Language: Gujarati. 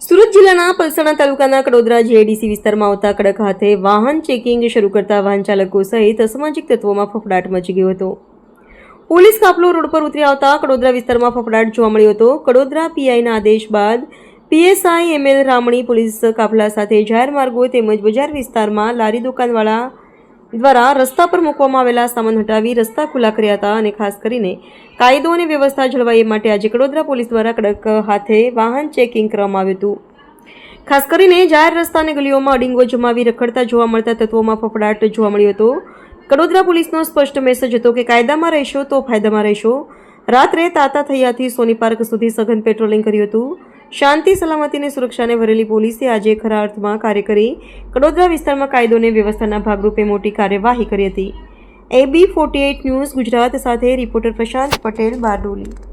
ગુજરાતના પલસાણા તાલુકાના કડોદરા જીઆઈડીસી વિસ્તારમાં આવતા કડક હાથે વાહન ચેકિંગ શરૂ કરતા વાહન ચાલકો સહિત અસામાજિક તત્વોમાં ફફડાટ મચી ગયો હતો. પોલીસ કાફલો રોડ પર ઉતરી આવતા કડોદરા વિસ્તારમાં ફફડાટ જોવા મળ્યો હતો. કડોદરા પીઆઈના આદેશ બાદ પીએસઆઈ એમએલ રામણી પોલીસ કાફલા સાથે જાહેર માર્ગો તેમજ બજાર વિસ્તારમાં લારી દુકાનવાળા દ્વારા રસ્તા પર મૂકવામાં આવેલા સામાન હટાવી રસ્તા ખુલ્લા કર્યા હતા અને ખાસ કરીને કાયદો અને વ્યવસ્થા જળવાઈ માટે આજે કડોદરા પોલીસ દ્વારા કડક હાથે વાહન ચેકિંગ કરવામાં આવ્યું હતું. ખાસ કરીને જાહેર રસ્તા અને ગલીઓમાં અડીંગો જમાવી રખડતા જોવા મળતા તત્વોમાં ફફડાટ જોવા મળ્યો હતો. કડોદરા પોલીસનો સ્પષ્ટ મેસેજ હતો કે કાયદામાં રહેશો તો ફાયદામાં રહેશો. રાત્રે તાતા થયાથી સોની પાર્ક સુધી સઘન પેટ્રોલિંગ કર્યું હતું. શાંતિ સલામતી અને સુરક્ષાને ભરેલી પોલીસે આજે ખરા અર્થમાં કાર્ય કરી. કડોદરા વિસ્તારમાં કાયદો અને વ્યવસ્થાના ભાગરૂપે મોટી કાર્યવાહી કરી હતી. AB forty eight news Gujarat સાથે, રિપોર્ટર પ્રશાંત પટેલ, બારડોલી.